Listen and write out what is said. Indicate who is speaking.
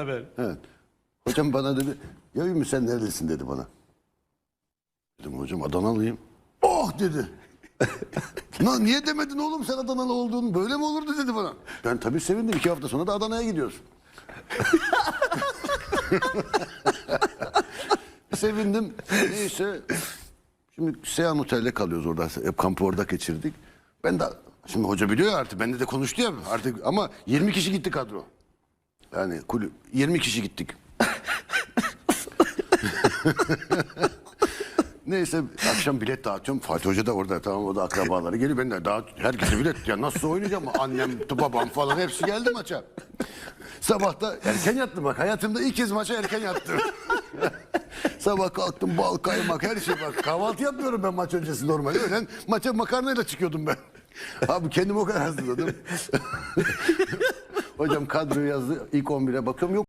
Speaker 1: Haber.
Speaker 2: Evet. Hocam bana dedi, ya Ümmü sen nerelisin dedi bana. Dedim hocam Adanalıyım. Oh dedi. Lan niye demedin oğlum sen Adanalı olduğunu böyle mi olurdu dedi bana. Ben tabii sevindim iki hafta sonra da Adana'ya gidiyoruz. sevindim. Neyse. Şimdi Seyhan Otel'de kalıyoruz orada. Hep kampı orada geçirdik. Ben de şimdi hoca biliyor ya artık. Bende de konuştu ya artık ama 20 kişi gitti kadro. Yani kulüp 20 kişi gittik. Neyse akşam bilet dağıtıyorum. Fatih Hoca da orada tamam o da akrabaları geliyor. Ben de dağıt herkese bilet ya nasıl oynayacağım annem babam falan hepsi geldi maça. Sabah da erken yattım bak hayatımda ilk kez maça erken yattım. Sabah kalktım bal kaymak her şey bak kahvaltı yapmıyorum ben maç öncesi normal. Öğlen maça makarnayla çıkıyordum ben. Abi kendim o kadar hazırladım. Hocam kadroyu yazdı ilk 11'e bakıyorum yok.